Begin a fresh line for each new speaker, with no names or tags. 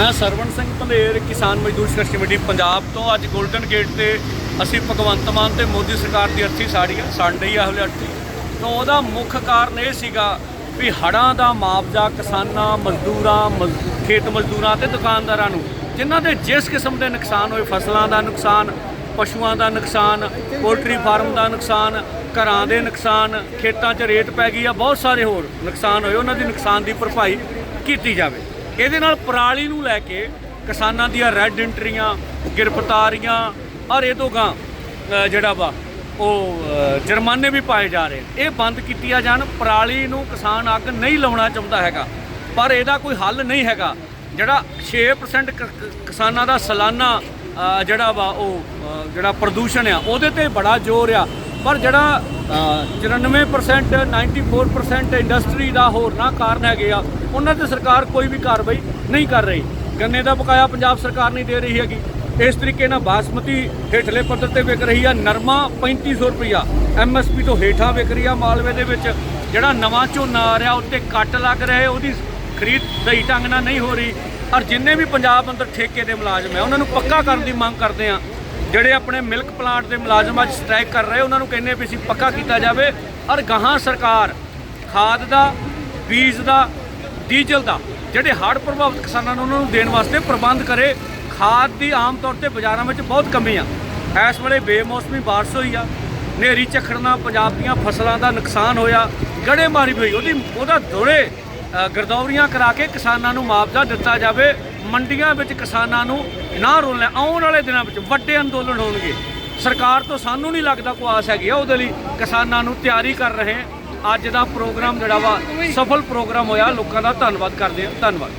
ਮੈਂ ਸਰਵਣ ਸਿੰਘ ਭੰਦੇਰ ਕਿਸਾਨ ਮਜ਼ਦੂਰ ਸੰਘਰਸ਼ ਕਮੇਟੀ, ਪੰਜਾਬ ਤੋਂ ਅੱਜ 골ਡਨ ਗੇਟ ਤੇ ਅਸੀਂ ਭਗਵੰਤ ਮਾਨ ਤੇ ਮੋਦੀ ਸਰਕਾਰ ਦੀ ਅਰਥੀ ਸਾੜੀ ਆ, ਸਾਡੀ ਆ ਹਲੇ ਅਰਥੀ। ਤਾਂ ਉਹਦਾ ਮੁੱਖ ਕਾਰਨ ਇਹ ਸੀਗਾ ਵੀ ਹੜ੍ਹਾਂ ਦਾ ਮੁਆਵਜ਼ਾ ਕਿਸਾਨਾਂ, ਮਜ਼ਦੂਰਾਂ, ਮਜ਼- ਖੇਤ ਮਜ਼ਦੂਰਾਂ ਤੇ ਦੁਕਾਨਦਾਰਾਂ ਨੂੰ, ਜਿਨ੍ਹਾਂ ਦੇ ਜਿਸ ਕਿਸਮ ਦੇ ਨੁਕਸਾਨ ਹੋਏ, ਫਸਲਾਂ ਦਾ ਨੁਕਸਾਨ, ਪਸ਼ੂਆਂ ਦਾ ਨੁਕਸਾਨ, ਪੋਲਟਰੀ ਫਾਰਮ ਦਾ ਨੁਕਸਾਨ, ਘਰਾਂ ਦੇ ਨੁਕਸਾਨ, ਖੇਤਾਂ 'ਚ ਰੇਤ ਪੈ ਗਈ ਆ, ਬਹੁਤ ਸਾਰੇ ਹੋਰ ਨੁਕਸਾਨ ਹੋਏ, ਉਹਨਾਂ ਦੀ ਨੁਕਸਾਨ ਦੀ ਭਰਪਾਈ ਕੀਤੀ ਜਾਵੇ। ਇਹਦੇ ਨਾਲ ਪਰਾਲੀ ਨੂੰ ਲੈ ਕੇ ਕਿਸਾਨਾਂ ਦੀਆਂ ਰੈੱਡ ਐਂਟਰੀਆਂ ਗ੍ਰਿਫਤਾਰੀਆਂ ਔਰ ਇਹ ਤੋਂ ਗਾਂ ਜਿਹੜਾ ਵਾ, ਉਹ ਜੁਰਮਾਨੇ ਵੀ ਪਾਏ ਜਾ ਰਹੇ ਇਹ ਬੰਦ ਕੀਤੀਆਂ ਜਾਣ, ਪਰਾਲੀ ਨੂੰ ਕਿਸਾਨ ਅੱਗ ਨਹੀਂ ਲਾਉਣਾ ਚਾਹੁੰਦਾ ਹੈਗਾ, ਪਰ ਇਹਦਾ ਕੋਈ ਹੱਲ ਨਹੀਂ ਹੈਗਾ, ਜਿਹੜਾ 6% ਕਿਸਾਨਾਂ ਦਾ ਸਾਲਾਨਾ ਜਿਹੜਾ ਵਾ, ਉਹ ਜਿਹੜਾ ਪ੍ਰਦੂਸ਼ਣ ਆ, ਉਹਦੇ ਤੇ ਬੜਾ ਜ਼ੋਰ ਆ। ਪਰ ਜਿਹੜਾ ਅ, 94% 94% ਇੰਡਸਟਰੀ ਦਾ ਹੋਰ ਨਾ ਕਾਰਨ ਹੈਗੇ ਆ ਉਹਨਾਂ ਤੇ ਸਰਕਾਰ ਕੋਈ ਵੀ ਕਾਰਵਾਈ ਨਹੀਂ ਕਰ ਰਹੀ। ਗੰਨੇ ਦਾ ਬਕਾਇਆ ਪੰਜਾਬ ਸਰਕਾਰ ਨਹੀਂ ਦੇ ਰਹੀ ਹੈਗੀ। ਇਸ ਤਰੀਕੇ ਨਾਲ ਬਾਸਮਤੀ ਹੇਠਲੇ ਪੱਧਰ ਤੇ ਵਿਕ ਰਹੀ ਆ ਨਰਮਾ 3500 ਰੁਪਇਆ ਐਮਐਸਪੀ ਤੋਂ ਹੇਠਾਂ ਵਿਕ ਰਹੀ ਆ ਮਾਲਵੇ ਦੇ ਵਿੱਚ। ਜਿਹੜਾ ਨਵਾਂ ਝੋਨਾ ਆ ਰਿਹਾ ਉੱਤੇ ਕੱਟ ਲੱਗ ਰਹੇ ਉਹਦੀ ਖਰੀਦ ਸਹੀ ਢੰਗ ਨਾਲ ਨਹੀਂ ਹੋ ਰਹੀ। ਔਰ ਜਿੰਨੇ ਵੀ ਪੰਜਾਬ ਅੰਦਰ ਠੇਕੇ ਦੇ ਮੁਲਾਜ਼ਮ ਹੈ ਉਹਨਾਂ ਨੂੰ ਪੱਕਾ ਕਰਨ ਦੀ ਮੰਗ ਕਰਦੇ ਆ। ਜਿਹੜੇ ਆਪਣੇ ਮਿਲਕ ਪਲਾਂਟ ਦੇ ਮੁਲਾਜ਼ਮ ਅੱਜ ਸਟ੍ਰਾਈਕ ਕਰ ਰਹੇ, ਉਹਨਾਂ ਨੂੰ ਕਹਿੰਦੇ ਵੀ ਅਸੀਂ ਪੱਕਾ ਕੀਤਾ ਜਾਵੇ। ਔਰ ਗਾਹਾਂ ਸਰਕਾਰ ਖਾਦ ਦਾ, ਬੀਜ ਦਾ, ਡੀਜ਼ਲ ਦਾ, ਜਿਹੜੇ ਹੜ੍ਹ ਪ੍ਰਭਾਵਿਤ ਕਿਸਾਨਾਂ ਨੂੰ ਉਹਨਾਂ ਨੂੰ ਦੇਣ ਵਾਸਤੇ ਪ੍ਰਬੰਧ ਕਰੇ, ਖਾਦ ਦੀ ਆਮ ਤੌਰ ਤੇ ਬਾਜ਼ਾਰਾਂ ਵਿੱਚ ਬਹੁਤ ਕਮੀ ਆ। ਇਸ ਵੇਲੇ ਬੇਮੌਸਮੀ ਬਾਰਿਸ਼ ਹੋਈ ਆ, ਹਨੇਰੀ ਝੱਖੜ ਨਾਲ ਪੰਜਾਬ ਦੀਆਂ ਫਸਲਾਂ ਦਾ ਨੁਕਸਾਨ ਹੋਇਆ, ਗੜੇਮਾਰੀ ਹੋਈ, ਉਹਦੀ ਉਹਦਾ ਦੋਰੇ ਗਰਦੌਰੀਆਂ ਕਰਾ ਕੇ ਕਿਸਾਨਾਂ ਨੂੰ ਮੁਆਵਜ਼ਾ ਦਿੱਤਾ ਜਾਵੇ। ਮੰਡੀਆਂ ਵਿੱਚ ਕਿਸਾਨਾਂ ਨੂੰ ਨਾ ਰੋਲਣਾ, ਆਉਣ ਵਾਲੇ ਦਿਨਾਂ ਵਿੱਚ ਵੱਡੇ ਅੰਦੋਲਨ ਹੋਣਗੇ। ਸਰਕਾਰ ਤੋਂ ਸਾਨੂੰ ਨਹੀਂ ਲੱਗਦਾ ਕੋਈ ਆਸ ਹੈਗੀ ਆ, ਉਹਦੇ ਲਈ ਕਿਸਾਨਾਂ ਨੂੰ ਤਿਆਰੀ ਕਰ ਰਹੇ ਅੱਜ ਦਾ ਪ੍ਰੋਗਰਾਮ ਜਿਹੜਾ ਵਾ, ਸਫਲ ਪ੍ਰੋਗਰਾਮ ਹੋਇਆ। ਲੋਕਾਂ ਦਾ ਧੰਨਵਾਦ ਕਰਦੇ ਹਾਂ। ਧੰਨਵਾਦ।